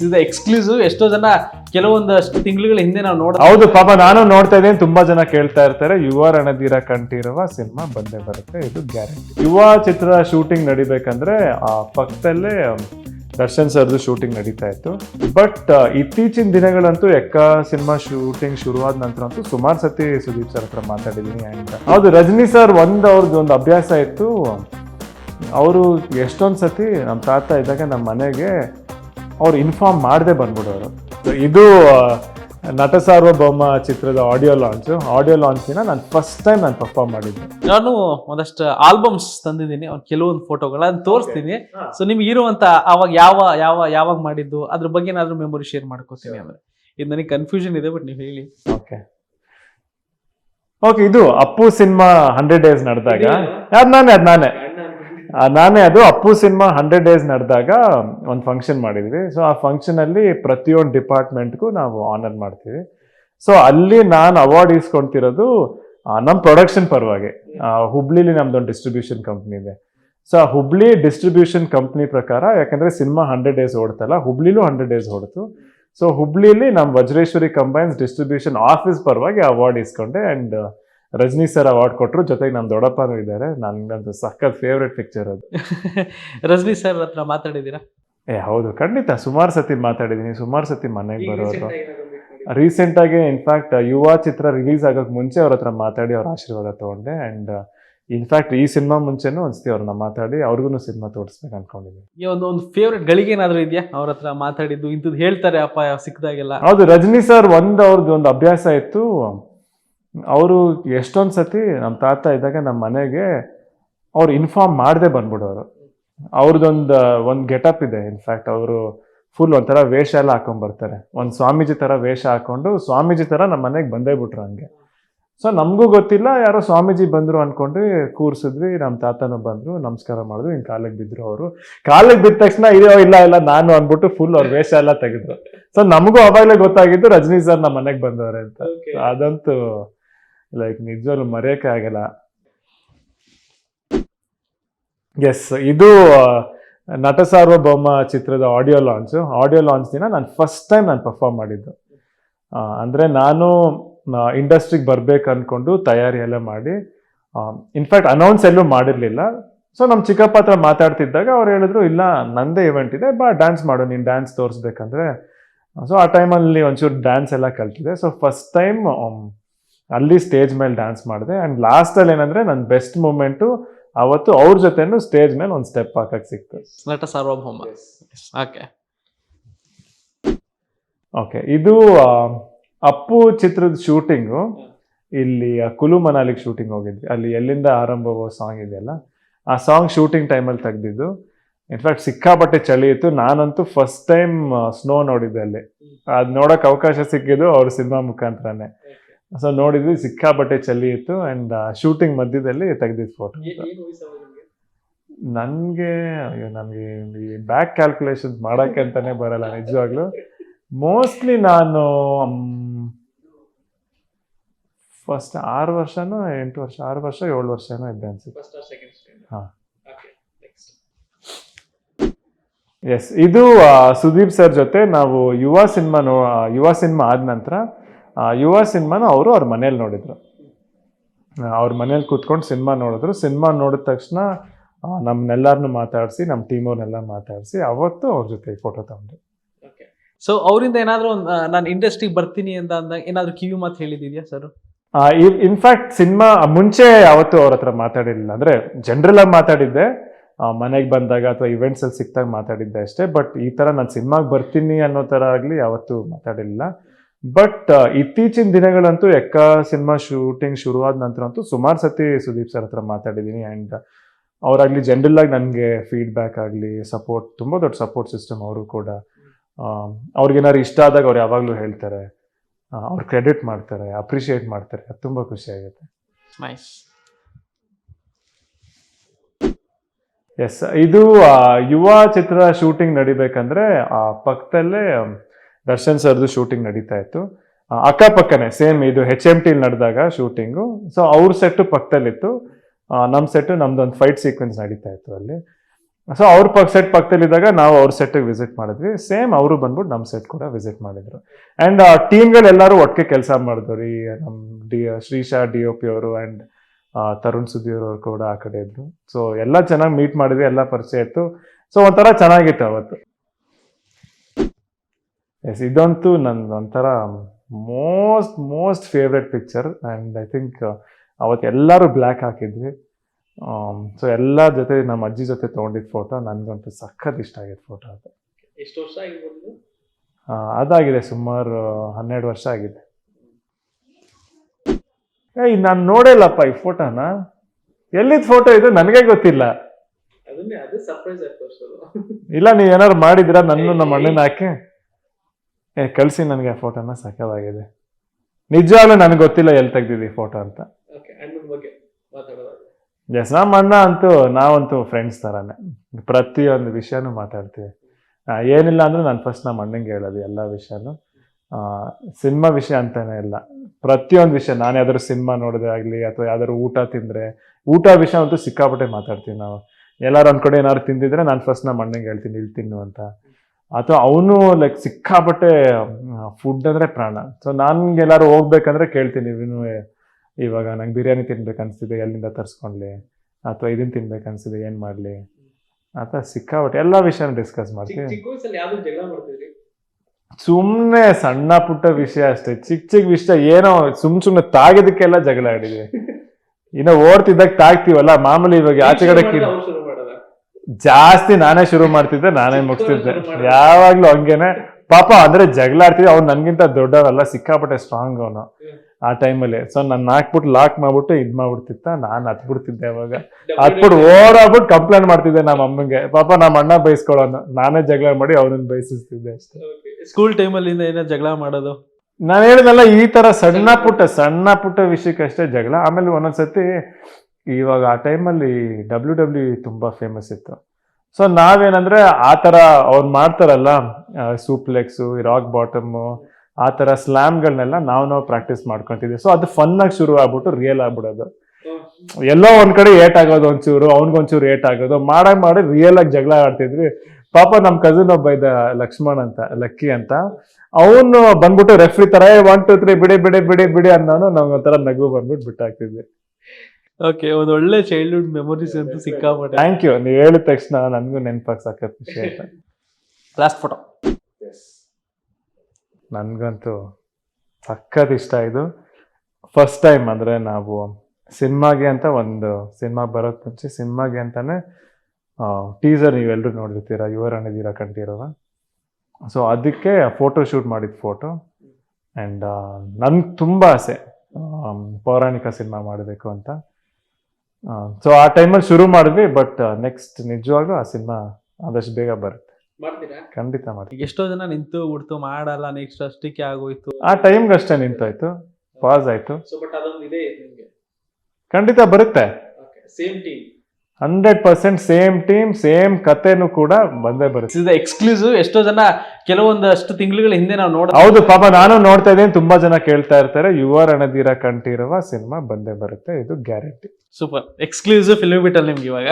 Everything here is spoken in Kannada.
ಇದು ಎಕ್ಸ್ಕ್ಲೂಸಿವ್ ಎಷ್ಟೋ ಜನ ಕೆಲವೊಂದಷ್ಟು ತಿಂಗಳುಗಳ ಹಿಂದೆ ನಾವು ನೋಡ ಹೌದು, ಪಾಪ ನಾನು ನೋಡ್ತಾ ಇದ್ದೇನೆ. ತುಂಬಾ ಜನ ಕೇಳ್ತಾ ಇರ್ತಾರೆ. ಯುವ ರಣಧೀರ ಕಂಠಿರುವ ಸಿನಿಮಾ ಬಂದೇ ಬರುತ್ತೆ, ಇದು ಗ್ಯಾರಂಟಿ ಯುವ ಚಿತ್ರ ಶೂಟಿಂಗ್ ನಡಿಬೇಕಂದ್ರೆ, ಆ, ಪಕ್ಕದಲ್ಲೇ ದರ್ಶನ್ ಸರ್ದು ಶೂಟಿಂಗ್ ನಡೀತಾ ಇತ್ತು. ಬಟ್ ಇತ್ತೀಚಿನ ದಿನಗಳಂತೂ ಎಕ್ಕ ಸಿನಿಮಾ ಶೂಟಿಂಗ್ ಶುರುವಾದ ನಂತರ ಅಂತೂ ಸುಮಾರು ಸತಿ ಸುದೀಪ್ ಸರ್ ಹತ್ರ ಮಾತಾಡಿದೀನಿ ಅಂತ ಹೌದು, ರಜನಿ ಸರ್ ಒಂದು ಅವ್ರದ್ದು ಒಂದು ಅಭ್ಯಾಸ ಇತ್ತು. ಅವರು ಎಷ್ಟೊಂದು ಸತಿ ನಮ್ಮ ತಾತ ಇದ್ದಾಗ ನಮ್ಮ ಮನೆಗೆ ಅವ್ರು ಇನ್ಫಾರ್ಮ್ ಮಾಡದೆ ಬಂದ್ಬಿಡೋರು. ಇದು ನಟ ಸಾರ್ವಭೌಮ ಚಿತ್ರದ ಆಡಿಯೋ ಲಾಂಚ್ ಆಡಿಯೋ ಲಾಂಚ್ ದಿನ ನಾನು ಫಸ್ಟ್ ಟೈಮ್ ನಾನು ಪರ್ಫಾರ್ಮ್ ಮಾಡಿದ್ದೆ. ನಾನು ಒಂದಷ್ಟು ಆಲ್ಬಮ್ಸ್ ತಂದಿದ್ದೀನಿ. ಅವ್ನು ಕೆಲವೊಂದು ಫೋಟೋಗಳು ಅದನ್ನ ತೋರಿಸ್ತೀನಿ. ಸೊ ನಿಮ್ಗೆ ಇರುವಂತ ಅವಾಗ ಯಾವ ಯಾವ ಯಾವಾಗ ಮಾಡಿದ್ದು? ಅದ್ರ ಬಗ್ಗೆ ಏನಾದ್ರೂ ಮೆಮೊರಿ ಶೇರ್ ಮಾಡ್ಕೋತೀನಿ ಅಂದ್ರೆ. ಇದು ನನಗೆ ಕನ್ಫ್ಯೂಷನ್ ಇದೆ ಬಟ್ ನೀವು ಹೇಳಿ. ಓಕೆ ಓಕೆ ಇದು ಅಪ್ಪು ಸಿನಿಮಾ ಹಂಡ್ರೆಡ್ ಡೇಸ್ ನಡೆದಾಗ. ಅದು ನಾನೇ ಅದು ನಾನೇ. ನಾನೇ ಅದು ಅಪ್ಪು ಸಿನಿಮಾ ಹಂಡ್ರೆಡ್ ಡೇಸ್ ನಡೆದಾಗ ಒಂದು ಫಂಕ್ಷನ್ ಮಾಡಿದ್ವಿ. ಸೊ ಆ ಫಂಕ್ಷನ್ ಅಲ್ಲಿ ಪ್ರತಿಯೊಂದು ಡಿಪಾರ್ಟ್ಮೆಂಟ್ಗೂ ನಾವು ಆನರ್ ಮಾಡ್ತೀವಿ. ಸೊ ಅಲ್ಲಿ ನಾನು ಅವಾರ್ಡ್ ಇಸ್ಕೊಂತಿರೋದು ನಮ್ಮ ಪ್ರೊಡಕ್ಷನ್ ಪರವಾಗಿ. ಹುಬ್ಳಿಲಿ ನಮ್ದೊಂದು ಡಿಸ್ಟ್ರಿಬ್ಯೂಷನ್ ಕಂಪ್ನಿ ಇದೆ. ಸೊ ಆ ಹುಬ್ಳಿ ಡಿಸ್ಟ್ರಿಬ್ಯೂಷನ್ ಕಂಪ್ನಿ ಪ್ರಕಾರ, ಯಾಕಂದ್ರೆ ಸಿನಿಮಾ ಹಂಡ್ರೆಡ್ ಡೇಸ್ ಓಡ್ತಲ್ಲ, ಹುಬ್ಳಿಲೂ ಹಂಡ್ರೆಡ್ ಡೇಸ್ ಓಡ್ತು. ಸೊ ಹುಬ್ಳಿಲಿ ನಮ್ಮ ವಜ್ರೇಶ್ವರಿ ಕಂಬೈನ್ಸ್ ಡಿಸ್ಟ್ರಿಬ್ಯೂಷನ್ ಆಫೀಸ್ ಪರವಾಗಿ ಅವಾರ್ಡ್ ಇಸ್ಕೊಂಡೆ ಅಂಡ್ ರಜನಿ ಸರ್ ಅವಾರ್ಡ್ ಕೊಟ್ಟರು ಜೊತೆಗೆ ನಮ್ಮ ದೊಡ್ಡಪ್ಪನೂ ಇದ್ದಾರೆ. ನನಗಂತೂ ಸಖತ್ ಫೇವ್ರೆಟ್ ಪಿಕ್ಚರ್ ಅದು. ರಜನಿ ಸರ್ ಹತ್ರ ಮಾತಾಡಿದ್ದೀರಾ? ಏ ಹೌದು ಖಂಡಿತ. ಸುಮಾರು ಸತಿ ಮಾತಾಡಿದ್ದೀನಿ. ಸುಮಾರು ಸತಿ ಮನೆಗೆ ಬರೋರು ರೀಸೆಂಟಾಗಿ ಇನ್ಫ್ಯಾಕ್ಟ್ ಯುವ ಚಿತ್ರ ರಿಲೀಸ್ ಆಗೋಕೆ ಮುಂಚೆ ಅವ್ರ ಹತ್ರ ಮಾತಾಡಿ ಅವ್ರ ಆಶೀರ್ವಾದ ತಗೊಂಡೆ. ಆ್ಯಂಡ್ ಇನ್ಫ್ಯಾಕ್ಟ್ ಈ ಸಿನಿಮಾ ಮುಂಚೆನೂ ಒಂದ್ಸತಿ ಅವ್ರನ್ನ ಮಾತಾಡಿ ಅವ್ರಿಗೂ ಸಿನಿಮಾ ತೋರಿಸ್ಬೇಕು ಅನ್ಕೊಂಡಿದ್ದೀನಿ. ಈ ಒಂದು ಒಂದು ಫೇವ್ರೆಟ್ ಗಳಿಗೆ ಏನಾದರೂ ಇದೆಯಾ? ಅವ್ರ ಹತ್ರ ಮಾತಾಡಿದ್ದು ಇಂಥದ್ದು ಹೇಳ್ತಾರೆ ಅಪ್ಪ ಸಿಕ್ಕದಾಗೆಲ್ಲ ಹೌದು ರಜನಿ ಸರ್ ಒಂದು ಅವ್ರದ್ದು ಒಂದು ಅಭ್ಯಾಸ ಇತ್ತು. ಅವರು ಎಷ್ಟೊಂದು ಸತಿ ನಮ್ಮ ತಾತ ಇದ್ದಾಗ ನಮ್ಮ ಮನೆಗೆ ಅವ್ರು ಇನ್ಫಾರ್ಮ್ ಮಾಡದೆ ಬಂದ್ಬಿಡೋರು. ಅವ್ರದ್ದೊಂದು ಒಂದು ಗೆಟಪ್ ಇದೆ ಇನ್ಫ್ಯಾಕ್ಟ್ ಅವರು ಫುಲ್ ಒಂಥರ ವೇಷ ಎಲ್ಲ ಹಾಕೊಂಡ್ ಬರ್ತಾರೆ. ಒಂದು ಸ್ವಾಮೀಜಿ ತರ ವೇಷ ಹಾಕೊಂಡು ಸ್ವಾಮೀಜಿ ತರ ನಮ್ಮ ಮನೆಗೆ ಬಂದೇ ಬಿಟ್ರು ಹಂಗೆ. ಸೊ ನಮಗೂ ಗೊತ್ತಿಲ್ಲ ಯಾರೋ ಸ್ವಾಮೀಜಿ ಬಂದರು ಅಂದ್ಕೊಂಡು ಕೂರಿಸಿದ್ವಿ ನಮ್ಮ ತಾತನೂ ಬಂದ್ರು ನಮಸ್ಕಾರ ಮಾಡಿದ್ರು ಹಿಂಗೆ ಕಾಲಿಗೆ ಬಿದ್ರು ಅವರು. ಕಾಲಿಗೆ ಬಿದ್ದ ತಕ್ಷಣ ಇದೆಯೋ ಇಲ್ಲ ಇಲ್ಲ ನಾನು ಅಂದ್ಬಿಟ್ಟು ಫುಲ್ ಅವ್ರ ವೇಷ ಎಲ್ಲ ತೆಗೆದ್ರು. ಸೊ ನಮಗೂ ಅವಾಗಲೇ ಗೊತ್ತಾಗಿದ್ದು ರಜನಿ ಸರ್ ನಮ್ಮ ಮನೆಗೆ ಬಂದವ್ರೆ ಅಂತ. ಅದಂತೂ ಲೈಕ್ ನಿಜವಾಗ್ಲೂ ಮರೆಯೋಕೆ ಆಗಲ್ಲ. ಎಸ್ ಇದು ನಟ ಸಾರ್ವಭೌಮ ಚಿತ್ರದ ಆಡಿಯೋ ಲಾಂಚ್ ಆಡಿಯೋ ಲಾಂಚ್ ದಿನ ನಾನು ಫಸ್ಟ್ ಟೈಮ್ ನಾನು ಪರ್ಫಾರ್ಮ್ ಮಾಡಿದ್ದು. ಅಂದರೆ ಅಂದ್ರೆ ನಾನು ಇಂಡಸ್ಟ್ರಿಗೆ ಬರ್ಬೇಕು ಅಂದ್ಕೊಂಡು ತಯಾರಿ ಎಲ್ಲ ಮಾಡಿ ಇನ್ಫ್ಯಾಕ್ಟ್ ಅನೌನ್ಸ್ ಎಲ್ಲೂ ಮಾಡಿರಲಿಲ್ಲ. ಸೊ ನಮ್ಮ ಚಿಕ್ಕಪ್ಪ ಹತ್ರ ಮಾತಾಡ್ತಿದ್ದಾಗ ಅವ್ರು ಹೇಳಿದ್ರು, ಇಲ್ಲ, ನಂದೇ ಇವೆಂಟ್ ಇದೆ, ಬಾ ಡ್ಯಾನ್ಸ್ ಮಾಡು, ನೀನು ಡ್ಯಾನ್ಸ್ ತೋರಿಸ್ಬೇಕಂದ್ರೆ. ಸೊ ಆ ಟೈಮಲ್ಲಿ ಒಂಚೂರು ಡ್ಯಾನ್ಸ್ ಎಲ್ಲ ಕಲ್ತಿದೆ ಸೊ ಫಸ್ಟ್ ಟೈಮ್ ಅಲ್ಲಿ ಸ್ಟೇಜ್ ಮೇಲೆ ಡ್ಯಾನ್ಸ್ ಮಾಡಿದೆ. ಆ್ಯಂಡ್ ಲಾಸ್ಟಲ್ಲಿ ಏನಂದರೆ ನನ್ನ ಬೆಸ್ಟ್ ಮೂಮೆಂಟು ಅವತ್ತು ಅವ್ರ ಜೊತೆನೂ ಸ್ಟೇಜ್ ಮೇಲೆ ಒಂದು ಸ್ಟೆಪ್ ಹಾಕಕ್ಕೆ ಸಿಕ್ತು. ನಟ ಸಾರ್ವಭೌಮ. ಓಕೆ ಓಕೆ ಇದು ಅಪ್ಪು ಚಿತ್ರದ ಶೂಟಿಂಗು ಇಲ್ಲಿ ಕುಲು ಮನಾಲಿಗೆ ಶೂಟಿಂಗ್ ಹೋಗಿದ್ವಿ. ಅಲ್ಲಿ ಎಲ್ಲಿಂದ ಆರಂಭವೋ ಸಾಂಗ್ ಇದೆಯಲ್ಲ ಆ ಸಾಂಗ್ ಶೂಟಿಂಗ್ ಟೈಮಲ್ಲಿ ತೆಗ್ದಿದ್ದು. ಇನ್ಫ್ಯಾಕ್ಟ್ ಸಿಕ್ಕಾಪಟ್ಟೆ ಚಳಿ ಇತ್ತು. ನಾನಂತೂ ಫಸ್ಟ್ ಟೈಮ್ ಸ್ನೋ ನೋಡಿದ್ದೆ ಅಲ್ಲಿ. ಅದು ನೋಡೋಕೆ ಅವಕಾಶ ಸಿಕ್ಕಿದ್ದು ಅವ್ರ ಸಿನಿಮಾ ಮುಖಾಂತರನೇ. ಸೊ ನೋಡಿದ್ವಿ ಸಿಕ್ಕಾಪಟ್ಟೆ ಚಳಿ ಇತ್ತು ಆ್ಯಂಡ್ ಶೂಟಿಂಗ್ ಮಧ್ಯದಲ್ಲಿ ತೆಗೆದಿದ್ದ ಫೋಟೋ ನನಗೆ ಅಯ್ಯೋ ನನಗೆ ಈ ಬ್ಯಾಕ್ ಕ್ಯಾಲ್ಕುಲೇಷನ್ಸ್ ಮಾಡೋಕ್ಕೆ ಅಂತಾನೆ ಬರಲ್ಲ ನಿಜವಾಗ್ಲೂ. ಮೋಸ್ಟ್ಲಿ ನಾನು ಫಸ್ಟ್ ಆರು ವರ್ಷನೋ ಎಂಟು ವರ್ಷ ಆರು ವರ್ಷ ಏಳು ವರ್ಷನೋ ಇದ್ದೆ ಅನ್ಸುತ್ತೆ. ಹಾಂ. ಎಸ್ ಇದು ಸುದೀಪ್ ಸರ್ ಜೊತೆ ನಾವು ಯುವ ಸಿನಿಮಾ ನೋ ಯುವ ಸಿನಿಮಾ ಆದ ನಂತರ ಯುವ ಸಿನಿಮಾನ ಅವರು ಅವ್ರ ಮನೇಲಿ ನೋಡಿದ್ರು. ಅವ್ರ ಮನೇಲಿ ಕೂತ್ಕೊಂಡು ಸಿನಿಮಾ ನೋಡಿದ್ರು. ಸಿನಿಮಾ ನೋಡಿದ ತಕ್ಷಣ ನಮ್ಮನ್ನೆಲ್ಲರನ್ನು ಮಾತಾಡಿಸಿ ನಮ್ಮ ಟೀಮವ್ರನ್ನೆಲ್ಲ ಮಾತಾಡಿಸಿ ಅವತ್ತು ಅವ್ರ ಜೊತೆ ಫೋಟೋ ತಗೊಂಡೆ ಸೊ ಅವರಿಂದ ಏನಾದರೂ ನಾನು ಇಂಡಸ್ಟ್ರಿಗೆ ಬರ್ತೀನಿ ಅಂತ ಅಂದಾಗ ಏನಾದರೂ ಕಿವಿ ಮಾತು ಹೇಳಿದಿದ್ಯಾ ಸರ್ ಇನ್ಫ್ಯಾಕ್ಟ್ ಸಿನಿಮಾ ಮುಂಚೆ ಯಾವತ್ತೂ ಅವ್ರ ಹತ್ರ ಮಾತಾಡಿರಲಿಲ್ಲ. ಅಂದರೆ ಜನರಲ್ ಆಗಿ ಮಾತಾಡಿದ್ದೆ. ಮನೆಗೆ ಬಂದಾಗ ಅಥವಾ ಇವೆಂಟ್ಸಲ್ಲಿ ಸಿಕ್ತಾಗ ಮಾತಾಡಿದ್ದೆ ಅಷ್ಟೇ. ಬಟ್ ಈ ತರ ನಾನು ಸಿನಿಮಾಗೆ ಬರ್ತೀನಿ ಅನ್ನೋ ತರ ಆಗಲಿ ಯಾವತ್ತೂ ಮಾತಾಡಿರಲಿಲ್ಲ. ಬಟ್ ಇತ್ತೀಚಿನ ದಿನಗಳಂತೂ ಎಕ್ಕ ಸಿನಿಮಾ ಶೂಟಿಂಗ್ ಶುರುವಾದ ನಂತರ ಅಂತೂ ಸುಮಾರು ಸತಿ ಸುದೀಪ್ ಸರ್ ಹತ್ರ ಮಾತಾಡಿದ್ದೀನಿ ಆ್ಯಂಡ್ ಅವರಾಗಲಿ ಜನರಲ್ ಆಗಿ ನನಗೆ ಫೀಡ್ಬ್ಯಾಕ್ ಆಗಲಿ ಸಪೋರ್ಟ್ ತುಂಬ ದೊಡ್ಡ ಸಪೋರ್ಟ್ ಸಿಸ್ಟಮ್ ಅವರು ಕೂಡ. ಅವ್ರಿಗೇನಾದ್ರು ಇಷ್ಟ ಆದಾಗ ಅವ್ರು ಯಾವಾಗಲೂ ಹೇಳ್ತಾರೆ. ಅವ್ರು ಕ್ರೆಡಿಟ್ ಮಾಡ್ತಾರೆ ಅಪ್ರಿಷಿಯೇಟ್ ಮಾಡ್ತಾರೆ. ಅದು ತುಂಬ ಖುಷಿ ಆಗುತ್ತೆ. ಎಸ್ ಇದು ಯುವ ಚಿತ್ರ ಶೂಟಿಂಗ್ ನಡಿಬೇಕಂದ್ರೆ ಆ ಪಕ್ಕದಲ್ಲೇ ದರ್ಶನ್ ಸರ್ದು ಶೂಟಿಂಗ್ ನಡೀತಾ ಇತ್ತು. ಅಕ್ಕಪಕ್ಕನೆ ಸೇಮ್ ಇದು ಹೆಚ್ ಎಂ ಟಿಲಿ ನಡೆದಾಗ ಶೂಟಿಂಗು ಸೊ ಅವ್ರ ಸೆಟ್ಟು ಪಕ್ಕದಲ್ಲಿತ್ತು. ನಮ್ಮ ಸೆಟ್ಟು ನಮ್ದೊಂದು ಫೈಟ್ ಸೀಕ್ವೆನ್ಸ್ ನಡೀತಾ ಇತ್ತು ಅಲ್ಲಿ. ಸೊ ಅವ್ರ ಪಕ್ಕ ಸೆಟ್ ಪಕ್ಕದಲ್ಲಿದ್ದಾಗ ನಾವು ಅವ್ರ ಸೆಟ್ಟಿಗೆ ವಿಸಿಟ್ ಮಾಡಿದ್ವಿ. ಸೇಮ್ ಅವರು ಬಂದ್ಬಿಟ್ಟು ನಮ್ಮ ಸೆಟ್ ಕೂಡ ವಿಸಿಟ್ ಮಾಡಿದ್ರು. ಆ್ಯಂಡ್ ಟೀಮ್ಗಳೆಲ್ಲರೂ ಒಟ್ಟಿಗೆ ಕೆಲಸ ಮಾಡಿದ್ರು ಈ ನಮ್ಮ D, Shrisha D O P ಅವರು ಆ್ಯಂಡ್ ತರುಣ್ ಸುಧೀರ್ ಅವರು ಕೂಡ ಆ ಕಡೆ ಇದ್ರು. ಸೊ ಎಲ್ಲ ಚೆನ್ನಾಗಿ ಮೀಟ್ ಮಾಡಿದ್ವಿ. ಎಲ್ಲ ಪರಿಚಯ ಇತ್ತು. ಸೊ ಒಂಥರ ಚೆನ್ನಾಗಿತ್ತು ಅವತ್ತು. ಎಸ್ ಇದಂತೂ ನಂದು ಒಂಥರ most most favourite picture and I think ಅವತ್ತು ಎಲ್ಲರೂ ಬ್ಲ್ಯಾಕ್ ಹಾಕಿದ್ವಿ. ಸೊ ಎಲ್ಲ ಜೊತೆ ನಮ್ಮ ಅಜ್ಜಿ ಜೊತೆ ತೊಗೊಂಡಿದ್ದ ಫೋಟೋ ನನಗಂತೂ ಸಖತ್ ಇಷ್ಟ ಆಗಿದ್ದು ಫೋಟೋ ಅದು. ಎಷ್ಟು ವರ್ಷ ಆಗಿರ್ಬೋದು ಅದಾಗಿದೆ ಸುಮಾರು ಹನ್ನೆರಡು ವರ್ಷ ಆಗಿದೆ. ಏಯ್ ನಾನು ನೋಡಿಲ್ಲಪ್ಪ ಈ ಫೋಟೋನ ಎಲ್ಲಿದ್ ಫೋಟೋ ಇದು ನನಗೆ ಗೊತ್ತಿಲ್ಲ. ಇಲ್ಲ ನೀವು ಏನಾದ್ರು ಮಾಡಿದಿರಾ ನನ್ನ ನಮ್ಮ ಅಣ್ಣನ ಹಾಕಿ? ಏ ಕಳಿಸಿ ನನಗೆ ಆ ಫೋಟೋನ ಸಖತ್ತಾಗಿದೆ. ನಿಜವಾಗ್ಲೂ ನನಗೆ ಗೊತ್ತಿಲ್ಲ ಎಲ್ಲಿ ತೆಗ್ದಿದ್ದೀವಿ ಫೋಟೋ ಅಂತ. ಎಸ್ ನಮ್ಮ ಅಣ್ಣ ಅಂತೂ ನಾವಂತೂ ಫ್ರೆಂಡ್ಸ್ ಥರನೇ ಪ್ರತಿಯೊಂದು ವಿಷಯನೂ ಮಾತಾಡ್ತೀವಿ. ಏನಿಲ್ಲ ಅಂದ್ರೆ ನಾನು ಫಸ್ಟ್ ನಮ್ಮ ಅಣ್ಣಂಗೆ ಹೇಳೋದು ಎಲ್ಲ ವಿಷಯನೂ. ಸಿನಿಮಾ ವಿಷಯ ಅಂತಾನೆ ಇಲ್ಲ. ಪ್ರತಿಯೊಂದು ವಿಷಯ ನಾನು ಯಾವ್ದಾದ್ರು ಸಿನಿಮಾ ನೋಡಿದ್ರೆ ಆಗಲಿ ಅಥವಾ ಯಾವ್ದಾದ್ರು ಊಟ ತಿಂದರೆ ಊಟ ವಿಷಯ ಅಂತೂ ಸಿಕ್ಕಾಪಟ್ಟೆ ಮಾತಾಡ್ತೀವಿ ನಾವು. ಎಲ್ಲರೂ ಅಂದ್ಕೊಂಡು ಕಡೆ ಏನಾದ್ರು ತಿಂದಿದ್ರೆ ನಾನು ಫಸ್ಟ್ ನಮ್ಮ ಅಣ್ಣಂಗೆ ಹೇಳ್ತೀನಿ ಇಲ್ಲಿ ತಿನ್ನು ಅಂತ. ಅಥವಾ ಅವನು ಲೈಕ್ ಸಿಕ್ಕಾಪಟ್ಟೆ ಫುಡ್ ಅಂದರೆ ಪ್ರಾಣ. ಸೊ ನನ್ಗೆ ಎಲ್ಲರೂ ಹೋಗ್ಬೇಕಂದ್ರೆ ಕೇಳ್ತೀನಿ ಇವನು ಇವಾಗ ನಂಗೆ ಬಿರಿಯಾನಿ ತಿನ್ಬೇಕು ಅನಿಸಿದೆ ಎಲ್ಲಿಂದ ತರಿಸ್ಕೊಂಡ್ಲಿ? ಅಥವಾ ಇದನ್ನ ತಿನ್ಬೇಕು ಅನ್ಸಿದೆ ಏನು ಮಾಡಲಿ? ಅಥವಾ ಸಿಕ್ಕಾಪಟ್ಟೆ ಎಲ್ಲ ವಿಷಯನ ಡಿಸ್ಕಸ್ ಮಾಡ್ತೀವಿ. ಸುಮ್ಮನೆ ಸಣ್ಣ ಪುಟ್ಟ ವಿಷಯ ಅಷ್ಟೇ ಚಿಕ್ಕ ಚಿಕ್ಕ ವಿಷಯ ಏನೋ ಸುಮ್ ಸುಮ್ಮನೆ ತಾಗಿದಕ್ಕೆಲ್ಲ ಜಗಳ ಆಡಿದೆ ಇನ್ನು ಓಡ್ತಿದ್ದಾಗ ತಾಗ್ತೀವಲ್ಲ ಮಾಮೂಲಿ ಇವಾಗ ಆಚೆ ಕಡೆ ಕಿ- ಅವ್ರು ಶುರು ಮಾಡೋದ ಜಾಸ್ತಿ ನಾನೇ ಶುರು ಮಾಡ್ತಿದ್ದೆ ನಾನೇ ಮುಗಿಸ್ತಿದ್ದೆ. ಯಾವಾಗ್ಲೂ ಹಂಗೇನೆ. ಪಾಪ ಅಂದ್ರೆ ಜಗಳ ಆಡ್ತಿದ್ದೆ ಅವ್ನು ನನ್ಗಿಂತ ದೊಡ್ಡವರಲ್ಲ ಸಿಕ್ಕಾಪಟ್ಟೆ ಸ್ಟ್ರಾಂಗ್ ಅವನು ಆ ಟೈಮಲ್ಲಿ ಸೊ ನಾನು ಹಾಕ್ಬಿಟ್ಟು ಲಾಕ್ ಮಾಡ್ಬಿಟ್ಟು ಇದ್ ಮಾಡ್ಬಿಡ್ತಿತ್ತ ನಾನು ಹತ್ಬಿಡ್ತಿದ್ದೆ ಅವಾಗ. ಹತ್ಬಿಟ್ಟು ಓಡಾಗ್ಬಿಟ್ಟು ಕಂಪ್ಲೇಂಟ್ ಮಾಡ್ತಿದ್ದೆ ನಮ್ಮ ಅಮ್ಮಂಗೆ. ಪಾಪ ನಮ್ಮ ಅಣ್ಣ ಬೈಸ್ಕೊಳ್ಳೋನು ನಾನೇ ಜಗಳ ಮಾಡಿ ಅವನನ್ನ ಬಯಸಿಸ್ತಿದ್ದೆ ಅಷ್ಟೇ. ಸ್ಕೂಲ್ ಟೈಮಲ್ಲಿ ಏನೋ ಜಗಳ ಮಾಡೋದು? ನಾನು ಹೇಳಿದಲ್ಲ ಈ ತರ ಸಣ್ಣ ಪುಟ್ಟ ಸಣ್ಣ ಪುಟ್ಟ ವಿಷಯಕ್ಕಷ್ಟೇ ಜಗಳ. ಆಮೇಲೆ ಒಂದೊಂದ್ಸತಿ ಇವಾಗ ಆ ಟೈಮಲ್ಲಿ ಡಬ್ಲ್ಯೂ ಡಬ್ಲ್ಯೂ ತುಂಬಾ ಫೇಮಸ್ ಇತ್ತು. ಸೊ ನಾವೇನಂದ್ರೆ ಆ ತರ ಅವ್ರು ಮಾಡ್ತಾರಲ್ಲ ಸೂಪ್ಲೆಕ್ಸು ರಾಕ್ ಬಾಟಮ್ಮು ಆ ತರ ಸ್ಲ್ಯಾಮ್ಗಳನ್ನೆಲ್ಲ ನಾವು ನಾವು ಪ್ರಾಕ್ಟೀಸ್ ಮಾಡ್ಕೊತಿದ್ವಿ. ಸೊ ಅದು ಫನ್ ಆಗಿ ಶುರು ಆಗ್ಬಿಟ್ಟು ರಿಯಲ್ ಆಗ್ಬಿಡೋದು. ಎಲ್ಲೋ ಒಂದ್ ಕಡೆ ಏಟ್ ಆಗೋದು ಒಂಚೂರು ಅವ್ನಿಗೊಂಚೂರು ಏಟ್ ಆಗೋದು ಮಾಡ ಮಾಡಿ ರಿಯಲ್ ಆಗಿ ಜಗಳ ಆಡ್ತಿದ್ವಿ. ಪಾಪ ನಮ್ ಕಸಿನ್ ಒಬ್ಬ ಇದ್ದ, ಲಕ್ಷ್ಮಣ್ ಅಂತ, ಲಕ್ಕಿ ಅಂತ, ಅವನು ಬಂದ್ಬಿಟ್ಟು ರೆಫ್ರಿ ತರ ಒನ್ ಟೂ ತ್ರೀ ಬಿಡಿ ಬಿಡಿ ಬಿಡಿ ಬಿಡಿ ಅನ್ನೋನು ನಮ್ಗೆ ಒಂಥರ ನಗು ಬಂದ್ಬಿಟ್ಟು ಬಿಟ್ಟಾಕ್ತಿದ್ವಿ. ಓಕೆ ಒಂದು ಒಳ್ಳೆ ಚೈಲ್ಡ್ಹುಡ್ ಮೆಮೊರೀಸ್ ಅಂತೂ ಸಿಕ್ಕಾಪಟ್ಟೆ. ಥ್ಯಾಂಕ್ ಯು ನೀವು ಹೇಳಿದ ತಕ್ಷಣ ನನಗೂ ನೆನಪಾಗಿ ಸಾಕತ್ ವಿಷಯ ಆಯ್ತು ಲಾಸ್ಟ್ ಫೋಟೋ ನನಗಂತೂ ಸಖತ್ ಇಷ್ಟ ಇದು. ಫಸ್ಟ್ ಟೈಮ್ ಅಂದ್ರೆ ನಾವು ಸಿನಿಮಾಗೆ ಅಂತ ಒಂದು ಸಿನಿಮಾ ಬರೋದ್ ಮುಂಚೆ ಸಿನಿಮಾಗೆ ಅಂತಾನೆ ಟೀಸರ್ ನೀವೆಲ್ಲರೂ ನೋಡಿರ್ತೀರ? ಯುವರಣಿದೀರ ಕಂಠೀರವ. ಸೊ ಅದಕ್ಕೆ ಫೋಟೋ ಶೂಟ್ ಮಾಡಿದ ಫೋಟೋ ಆ್ಯಂಡ್ ನನ್ಗೆ ತುಂಬ ಆಸೆ ಪೌರಾಣಿಕ ಸಿನಿಮಾ ಮಾಡಬೇಕು ಅಂತ. ಸೊ ಆ ಟೈಮಲ್ಲಿ ಶುರು ಮಾಡಿದ್ವಿ ಬಟ್ ನೆಕ್ಸ್ಟ್ ನಿಜವಾಗ್ಲೂ ಆ ಸಿನಿಮಾ ಆದಷ್ಟು ಬೇಗ ಬರುತ್ತೆ. ಮಾಡ್ತೀರಾ? ಖಂಡಿತ ಮಾಡ್ತೀವಿ. ಎಷ್ಟೋ ಜನ ನಿಂತು ಬಿಡ್ತು ಮಾಡಲ್ಲ ನೆಕ್ಸ್ಟ್ ಅಷ್ಟಕ್ಕೆ ಆಗೋಯ್ತು. ಆ ಟೈಮ್ಗೆ ಅಷ್ಟೇ ನಿಂತಾಯ್ತು ಪಾಸ್ ಆಯ್ತು. ಸೊ ಬಟ್ ಅದೊಂದು ಇದೆ ನಿಮ್ಗೆ? ಖಂಡಿತ ಬರುತ್ತೆ. Same team hundred percent same team same ಕಥೆನೂ ಕೂಡ ಬಂದೇ ಬರುತ್ತೆ. ಇದು ಎಕ್ಸ್ಕ್ಲೂಸಿವ್ ಎಷ್ಟೋ ಜನ ಕೆಲವೊಂದಷ್ಟು ತಿಂಗಳುಗಳ ಹಿಂದೆ ನಾವು ನೋಡ ಹೌದು ಪಾಪ ನಾನು ನೋಡ್ತಾ ಇದ್ದೀನಿ ತುಂಬಾ ಜನ ಕೇಳ್ತಾ ಇರ್ತಾರೆ. ಯುವ ರಣಧೀರ ಕಂಠಿರುವ ಸಿನಿಮಾ ಬಂದೇ ಬರುತ್ತೆ ಇದು ಗ್ಯಾರಂಟಿ. ಸೂಪರ್ ಎಕ್ಸ್ಕ್ಲೂಸಿವ್ ಫಿಲ್ಮ್ ಬಿಟ್ಟಲ್ಲಿ ನಿಮ್ಗೆ ಇವಾಗ.